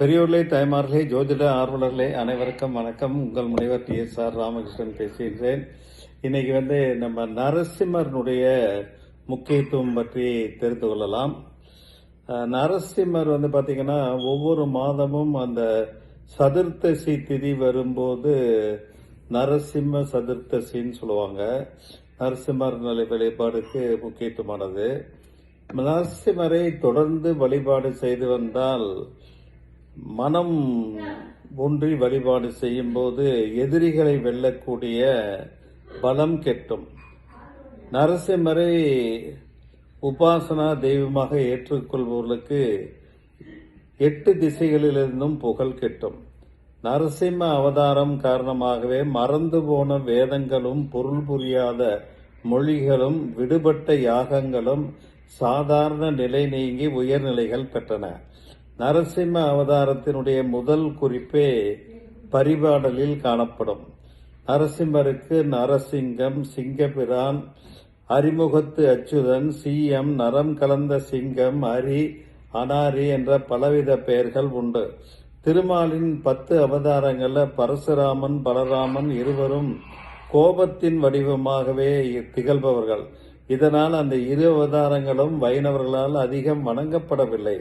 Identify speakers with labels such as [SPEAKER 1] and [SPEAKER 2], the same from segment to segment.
[SPEAKER 1] பெரியோர்களே தாய்மார்களே ஜோதிட ஆர்வலர்களே அனைவருக்கும் வணக்கம். உங்கள் முனைவர் டி. எஸ். ஆர். ராமகிருஷ்ணன் பேசுகின்றேன். இன்னைக்கு வந்து நம்ம நரசிம்மருடைய முக்கியத்துவம் பற்றி தெரிந்து கொள்ளலாம். நரசிம்மர் வந்து பார்த்திங்கன்னா ஒவ்வொரு மாதமும் அந்த சதுர்த்தசி திதி வரும்போது நரசிம்ம சதுர்த்தசின்னு சொல்லுவாங்க. நரசிம்மர் நிலை வழிபாடுக்கு முக்கியத்துவமானது. நரசிம்மரை தொடர்ந்து வழிபாடு செய்து வந்தால் மனம் ஒன்றி வழிபாடு செய்யும்போது எதிரிகளை வெல்லக்கூடிய பலம் கெட்டும். நரசிம்மரை உபாசனா தெய்வமாக ஏற்றுக்கொள்பவர்களுக்கு எட்டு திசைகளிலிருந்தும் புகழ் கிட்டும். நரசிம்ம அவதாரம் காரணமாகவே மறந்து போன வேதங்களும் பொருள் புரியாத மொழிகளும் விடுபட்ட யாகங்களும் சாதாரண நிலை நீங்கி உயர்நிலைகள் பெற்றன. நரசிம்ம அவதாரத்தினுடைய முதல் குறிப்பே பரிபாடலில் காணப்படும். நரசிம்மருக்கு நரசிங்கம் சிங்கபிரான் அறிமுகத்து அச்சுதன் சீயம் நரம் கலந்த சிங்கம் அரி அனாரி என்ற பலவித பெயர்கள் உண்டு. திருமாலின் பத்து அவதாரங்களில் பரசுராமன் பலராமன் இருவரும் கோபத்தின் வடிவமாகவே திகழ்பவர்கள். இதனால் அந்த இரு அவதாரங்களும் வைணவர்களால் அதிகம் வணங்கப்படவில்லை.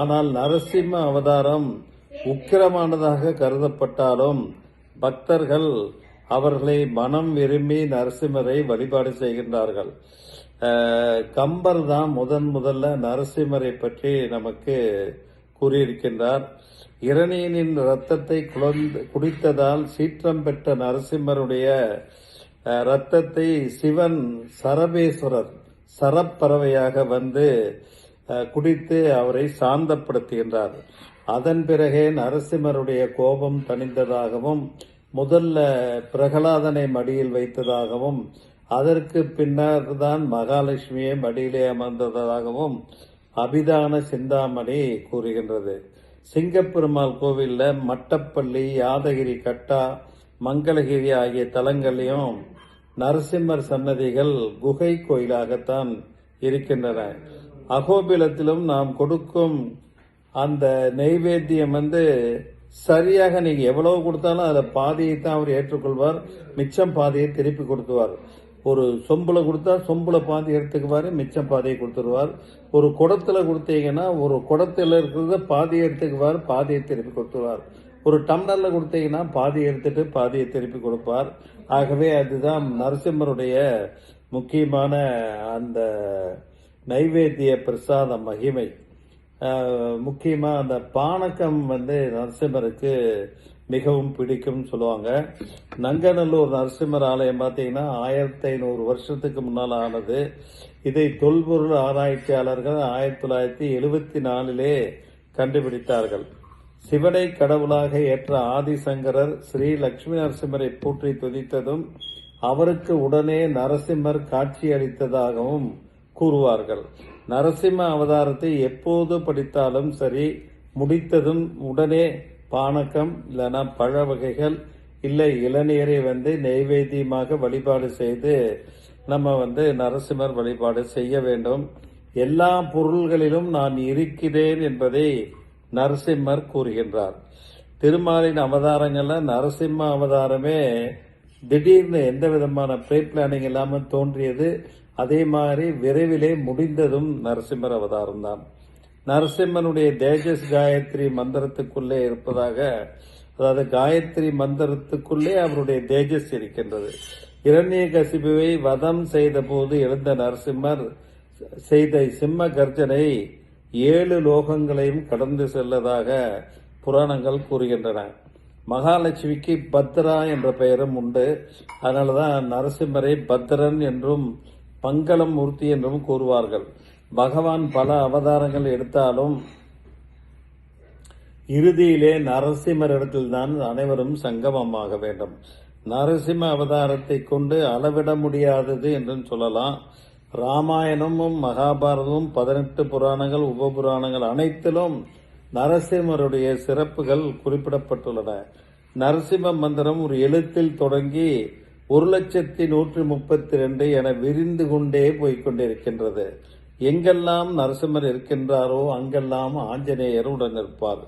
[SPEAKER 1] ஆனால் நரசிம்ம அவதாரம் உக்கிரமானதாக கருதப்பட்டாலும் பக்தர்கள் அவர்களை மனம் விரும்பி நரசிம்மரை வழிபாடு செய்கின்றார்கள். கம்பர் தான் முதன் முதல்ல நரசிம்மரை பற்றி நமக்கு கூறியிருக்கின்றார். இரணியனின் ரத்தத்தை குழந்து குடித்ததால் சீற்றம் பெற்ற நரசிம்மருடைய ரத்தத்தை சிவன் சரபேஸ்வரர் சரப்பறவையாக வந்து குடித்து அவரை சாந்தப்படுத்துகின்றார். அதன் பிறகே நரசிம்மருடைய கோபம் தணிந்ததாகவும் முதல்ல பிரகலாதனை மடியில் வைத்ததாகவும் அதற்கு பின்னர் தான் மகாலட்சுமியை மடியிலே அமர்ந்ததாகவும் அபிதான சிந்தாமணி கூறுகின்றது. சிங்கப்பெருமாள் கோவிலில் மட்டப்பள்ளி யாதகிரி கட்டா மங்களகிரி ஆகிய தலங்களையும் நரசிம்மர் சன்னதிகள் குகை கோயிலாகத்தான் இருக்கின்றன. அகோபிலத்திலும் நாம் கொடுக்கும் அந்த நெய்வேத்தியம் வந்து சரியாக நீங்க எவ்வளவு கொடுத்தாலும் அதை பாதியை தான் அவர் ஏற்றுக்கொள்வார். மிச்சம் பாதையை திருப்பி கொடுத்துவார். ஒரு சொம்புல கொடுத்தா சொம்புல பாதி எடுத்துக்குவாரு மிச்சம் பாதையை கொடுத்துருவார். ஒரு குடத்துல கொடுத்தீங்கன்னா ஒரு குடத்துல இருக்கிறத பாதி எடுத்துக்குவார் பாதியை திருப்பி கொடுத்துருவார். ஒரு டம்ளர்ல கொடுத்தீங்கன்னா பாதி எடுத்துட்டு பாதியை திருப்பி கொடுப்பார். ஆகவே அதுதான் நரசிம்மருடைய முக்கியமான அந்த நைவேத்திய பிரசாத மகிமை. முக்கியமாக அந்த பானகம் வந்து நரசிம்மருக்கு மிகவும் பிடிக்கும் சொல்லுவாங்க. நங்கநல்லூர் நரசிம்மர் ஆலயம் பார்த்தீங்கன்னா ஆயிரத்தி ஐநூறு வருஷத்துக்கு முன்னால் ஆனது. இதை தொல்பொருள் ஆராய்ச்சியாளர்கள் ஆயிரத்தி தொள்ளாயிரத்தி எழுபத்தி நாலிலே கண்டுபிடித்தார்கள். சிவனை கடவுளாக ஏற்ற ஆதிசங்கரர் ஸ்ரீ லட்சுமி நரசிம்மரை போற்றி துதித்ததும் அவருக்கு உடனே நரசிம்மர் காட்சி அளித்ததாகவும் கூறுவார்கள். நரசிம்ம அவதாரத்தை எப்போது படித்தாலும் சரி முடித்ததும் உடனே பானகம் இல்லைனா பழ வகைகள் இல்லை இளநீரை வந்து நெய்வேத்தியமாக வழிபாடு செய்து நம்ம வந்து நரசிம்மர் வழிபாடு செய்ய வேண்டும். எல்லா பொருள்களிலும் நான் இருக்கிறேன் என்பதை நரசிம்மர் கூறுகின்றார். திருமாலின் அவதாரங்கள்ல நரசிம்ம அவதாரமே திடீர்னு எந்த விதமான ப்ரீ பிளானிங் இல்லாமல் தோன்றியது. அதே மாதிரி விரைவிலே முடிந்ததும் நரசிம்மர் அவதாரம் தான். நரசிம்மனுடைய தேஜஸ் காயத்ரி மந்திரத்துக்குள்ளே இருப்பதாக அதாவது காயத்ரி மந்திரத்துக்குள்ளே அவருடைய தேஜஸ் இருக்கின்றது. இரண்யகசிபுவை வதம் செய்த போது எழுந்த நரசிம்மர் செய்த சிம்ம கர்ஜனை ஏழு லோகங்களையும் கடந்து செல்லதாக புராணங்கள் கூறுகின்றன. மகாலட்சுமிக்கு பத்ரா என்ற பெயரும் உண்டு. அதனாலதான் நரசிம்மரை பத்ரன் என்றும் பங்களம் மூர்த்தி என்றும் கூறுவார்கள். பகவான் பல அவதாரங்கள் எடுத்தாலும் இறுதியிலே நரசிம்மரிடத்தில் தான் அனைவரும் சங்கமமாக வேண்டும். நரசிம்ம அவதாரத்தை கொண்டு அளவிட முடியாதது என்றும் சொல்லலாம். ராமாயணமும் மகாபாரதமும் பதினெட்டு புராணங்கள் உபபுராணங்கள் அனைத்திலும் நரசிம்மருடைய சிறப்புகள் குறிப்பிடப்பட்டுள்ளன. நரசிம்ம மந்திரம் ஒரு எழுத்தில் தொடங்கி ஒரு லட்சத்தி நூற்றி முப்பத்தி ரெண்டு என விரிந்து கொண்டே போய்கொண்டிருக்கின்றது எங்கெல்லாம் நரசிம்மர் இருக்கின்றாரோ அங்கெல்லாம் ஆஞ்சநேயர் உடன் இருப்பார்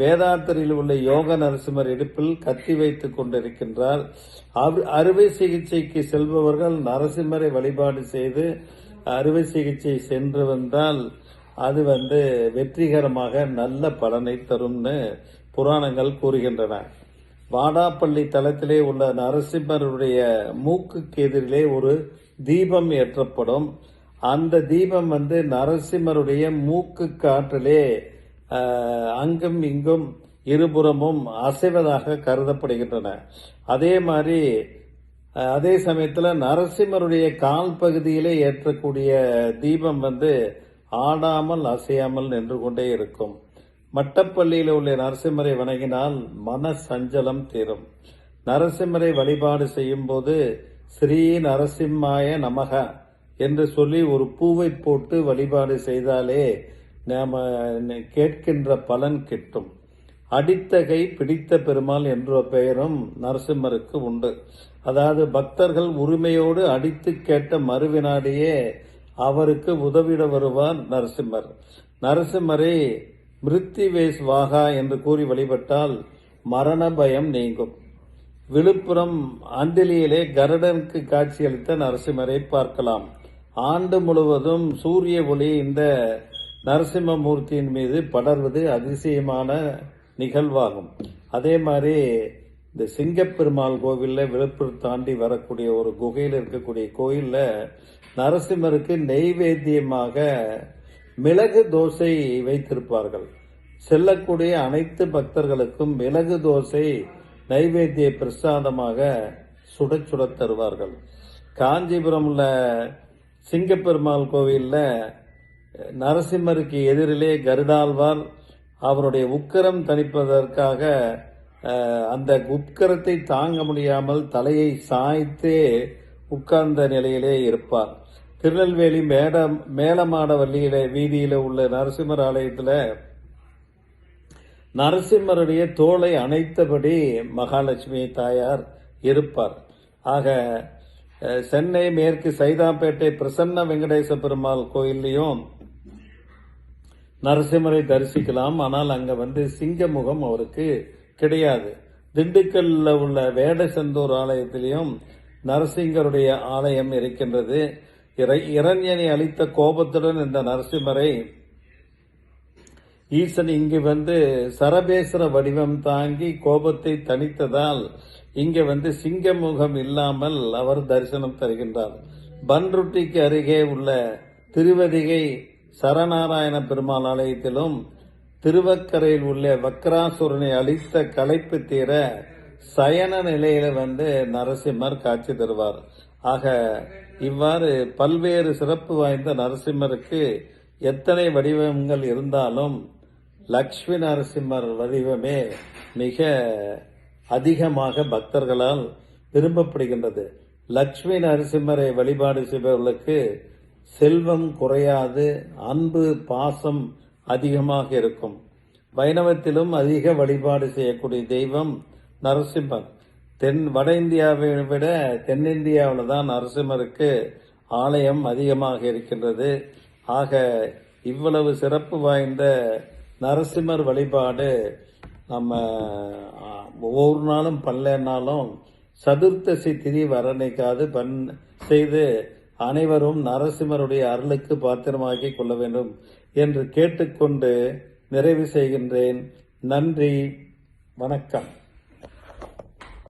[SPEAKER 1] வேதாத்திரியில் உள்ள யோக நரசிம்மர் இடுப்பில் கத்தி வைத்துக் கொண்டிருக்கின்றார். அறுவை சிகிச்சைக்கு செல்பவர்கள் நரசிம்மரை வழிபாடு செய்து அறுவை சிகிச்சை சென்று வந்தால் அது வந்து வெற்றிகரமாக நல்ல பலனை தரும்னு புராணங்கள் கூறுகின்றன. வாடாப்பள்ளி தளத்திலே உள்ள நரசிம்மருடைய மூக்குக்கு எதிரிலே ஒரு தீபம் ஏற்றப்படும். அந்த தீபம் வந்து நரசிம்மருடைய மூக்கு காற்றிலே அங்கும் இங்கும் இருபுறமும் அசைவதாக கருதப்படுகின்றன. அதே மாதிரி அதே சமயத்தில் நரசிம்மருடைய கால் பகுதியிலே ஏற்றக்கூடிய தீபம் வந்து ஆடாமல் அசையாமல் நின்று கொண்டே இருக்கும். மட்டப்பள்ளியில் உள்ள நரசிம்மரை வணங்கினால் மன சஞ்சலம் தீரும். நரசிம்மரை வழிபாடு செய்யும் போது ஸ்ரீ நரசிம்மாய நமக என்று சொல்லி ஒரு பூவை போட்டு வழிபாடு செய்தாலே நாம கேட்கின்ற பலன் கிட்டும். அடித்தகை பிடித்த பெருமாள் என்ற பெயரும் நரசிம்மருக்கு உண்டு. அதாவது பக்தர்கள் உரிமையோடு அடித்து கேட்ட மறுவினாடியே அவருக்கு உதவிட வருவார் நரசிம்மர். நரசிம்மரை மிருத்திவேஸ்வாகா என்று கூறி வழிபட்டால் மரண பயம் நீங்கும். விழுப்புரம் அந்திலியிலே கருடனுக்கு காட்சியளித்த நரசிம்மரை பார்க்கலாம். ஆண்டு முழுவதும் சூரிய ஒளி இந்த நரசிம்மமூர்த்தியின் மீது படர்வது அதிசயமான நிகழ்வாகும். அதே மாதிரி இந்த சிங்கப்பெருமாள் கோவில்ல விழுப்புரம் தாண்டி வரக்கூடிய ஒரு குகையில் இருக்கக்கூடிய கோயிலில் நரசிம்மருக்கு நெய்வேத்தியமாக மிளகு தோசை வைத்திருப்பார்கள். செல்லக்கூடிய அனைத்து பக்தர்களுக்கும் மிளகு தோசை நைவேத்திய பிரசாதமாக சுட சுட தருவார்கள். காஞ்சிபுரம் உள்ள சிங்கப்பெருமாள் கோவில்ல நரசிம்மருக்கு எதிரிலே கருடாழ்வார் அவருடைய உக்கரம் தணிப்பதற்காக அந்த உட்கரத்தை தாங்க முடியாமல் தலையை சாய்த்தே உட்கார்ந்த நிலையிலே இருப்பார். திருநெல்வேலி மேட மேலமாட வள்ளியில வீதியில உள்ள நரசிம்மர் ஆலயத்துல நரசிம்மருடைய தோளை அணைத்தபடி மகாலட்சுமி தாயார் இருப்பார். ஆக சென்னை மேற்கு சைதாப்பேட்டை பிரசன்ன வெங்கடேச பெருமாள் கோயில்லையும் நரசிம்மரை தரிசிக்கலாம். ஆனால் அங்க வந்து சிங்க முகம் அவருக்கு கிடையாது. திண்டுக்கல்ல உள்ள வேடசந்தூர் ஆலயத்திலையும் நரசிங்கருடைய ஆலயம் இருக்கின்றது. இரண்யனை அளித்த கோபத்துடன் இந்த நரசிம்மரை ஈசன் இங்கு வந்து சரபேசர வடிவம் தாங்கி கோபத்தை தணித்ததால் இங்கே வந்து சிங்க முகம் இல்லாமல் அவர் தரிசனம் தருகின்றார். பன்ருட்டிக்கு அருகே உள்ள திருவதிகை சரநாராயண பெருமாள் ஆலயத்திலும் திருவக்கரையில் உள்ள வக்ராசுரனை அழித்த களைப்பு தீர சயன நிலையில வந்து நரசிம்மர் காட்சி தருவார். ஆக இவ்வாறு பல்வேறு சிறப்பு வாய்ந்த நரசிம்மருக்கு எத்தனை வடிவங்கள் இருந்தாலும் லக்ஷ்மி நரசிம்மர் வடிவமே மிக அதிகமாக பக்தர்களால் விரும்பப்படுகின்றது. லக்ஷ்மி நரசிம்மரை வழிபாடு செய்பவர்களுக்கு செல்வம் குறையாது அன்பு பாசம் அதிகமாக இருக்கும். வைணவத்திலும் அதிக வழிபாடு செய்யக்கூடிய தெய்வம் நரசிம்மர். தென் வட இந்தியாவை விட தென்னிந்தியாவில் தான் நரசிம்மருக்கு ஆலயம் அதிகமாக இருக்கின்றது. ஆக இவ்வளவு சிறப்பு வாய்ந்த நரசிம்மர் வழிபாடு நம்ம ஒவ்வொரு நாளும் பல்லனாலும் சதுர்த்தசி திதி வரணைக்காது பண் செய்து அனைவரும் நரசிம்மருடைய அருளுக்கு பாத்திரமாக்கிக் கொள்ள வேண்டும் என்று கேட்டுக்கொண்டு நிறைவு செய்கின்றேன். நன்றி. வணக்கம்.